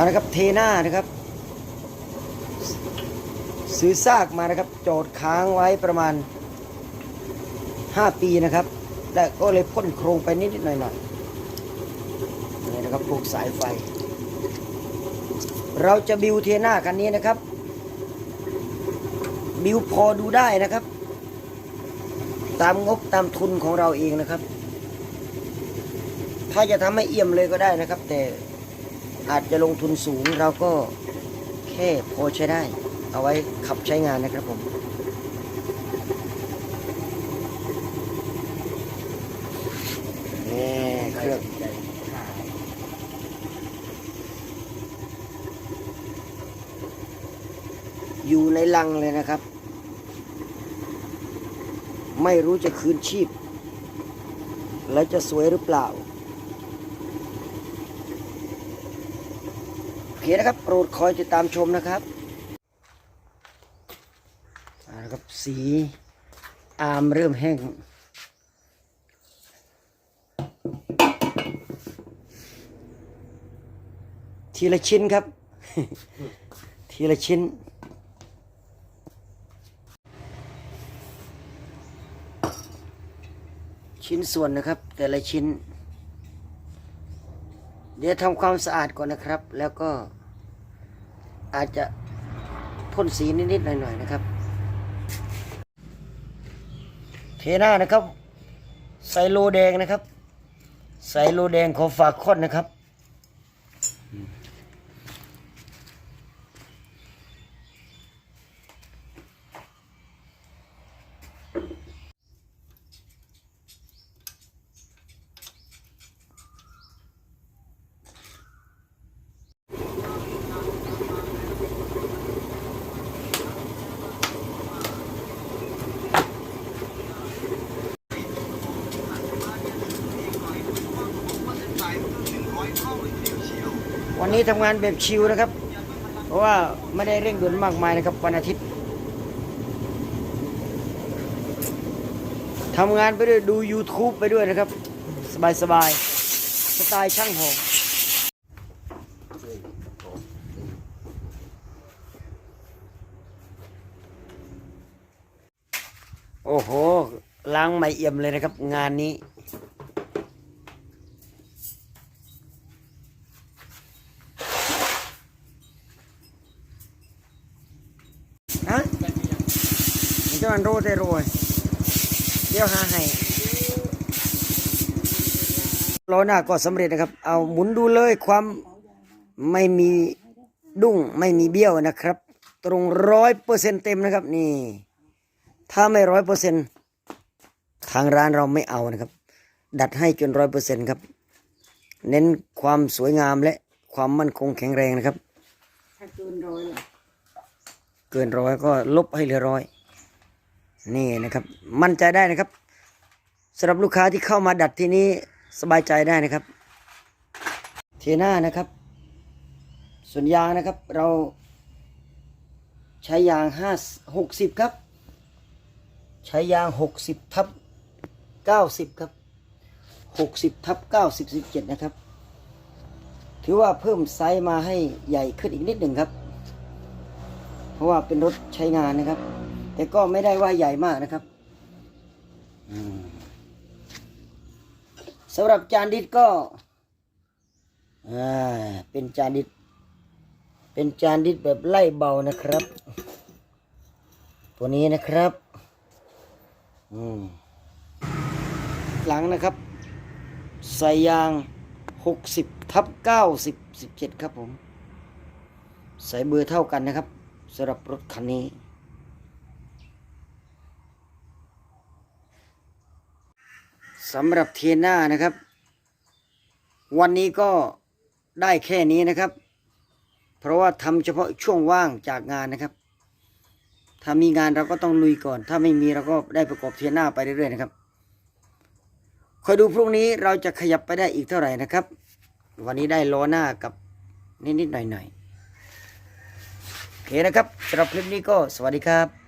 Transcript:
เอานะครับเทหน้านะครับ ซื้อซากมานะครับ โจดค้างไว้ประมาณ 5 ปีนะครับ และก็เลยพ่นโครงไปนิดๆหน่อยๆนี่นะครับปลูกสายไฟ เราจะบิวเทหน้าคันนี้นะครับ บิวพอดูได้นะครับ ตามงบตามทุนของเราเองนะครับ ถ้าจะทำให้เอี่ยมเลยก็ได้นะครับ แต่ อาจจะลงทุนสูงเราก็แค่พอใช้ได้ เอาไว้ขับใช้งานนะครับผม นี่เครื่องอยู่ในลังเลยนะครับ ไม่รู้จะคืนชีพ แล้วจะสวยหรือเปล่า โอเค นะครับ โปรดคอยติดตามชมนะครับเอาละครับสีอามเริ่มแห้งทีละชิ้นครับ ทีละชิ้น ชิ้นส่วนนะครับ แต่ละชิ้น เดี๋ยวทำความสะอาดก่อนนะครับ แล้วก็ อาจจะพ่นสีนิดๆหน่อยๆนะครับ เทหน้านะครับ ใส่โลแดงนะครับ ใส่โลแดงของฝากคอนนะครับ นนี้ทำงานแบบชิลนะครับ เพราะว่าไม่ได้เร่งด่วนมากมายนะครับวันอาทิตย์ทำงานไปด้วยดู YouTube ไปด้วยนะครับ สบายสบายสไตล์ช่างหอโอ้โหล้างไม่เอี่ยมเลยนะครับ งานนี้ ฮะ มันจะมันโรแต่โรยเดี๋ยวหาให้ล้อหน้าก็สำเร็จนะครับ เอาหมุนดูเลยความไม่มีดุ้งไม่มีเบี้ยวนะครับ ตรงร้อยเปอร์เซ็นเต็มนะครับนี่ ถ้าไม่ร้อยเปอร์เซ็นทางร้านเราไม่เอานะครับ ดัดให้จนร้อยเปอร์เซ็นครับ เน้นความสวยงามและความมั่นคงแข็งแรงนะครับถ้าเกินร้อยเกินร้อยก็ลบให้เหลือร้อย นี่นะครับ มั่นใจได้นะครับสำหรับลูกค้าที่เข้ามาดัดที่นี้สบายใจได้นะครับ เทหน้านะครับ ส่วนยางนะครับเราใช้ยางห้าหกสิบครับ ใช้ยางหกสิบทับเก้าสิบครับหกสิบทับเก้าสิบสิบเจ็ดนะครับ ถือว่าเพิ่มไซส์มาให้ใหญ่ขึ้นอีกนิดหนึ่งครับ เพราะว่าเป็นรถใช้งานนะครับ แต่ก็ไม่ได้ว่าใหญ่มากนะครับสำหรับจานดิสก็เป็นจานดิสเป็นจานดิสแบบไล่เบานะครับ ตัวนี้นะครับหลังนะครับ ใส่ยาง 60ทับ90 17 ครับผม ใส่เบอร์เท่ากันนะครับสำหรับรถคันนี้ สำหรับเทียน่านะครับ วันนี้ก็ได้แค่นี้นะครับ เพราะว่าทำเฉพาะช่วงว่างจากงานนะครับ ถ้ามีงานเราก็ต้องลุยก่อน ถ้าไม่มีเราก็ได้ประกอบเทียน่าไปเรื่อยๆนะครับคอยดูพรุ่งนี้เราจะขยับไปได้อีกเท่าไหร่นะครับ วันนี้ได้ล้อหน้ากับนิดๆหน่อยๆโอเคนะครับสำหรับคลิปนี้ก็สวัสดีครับ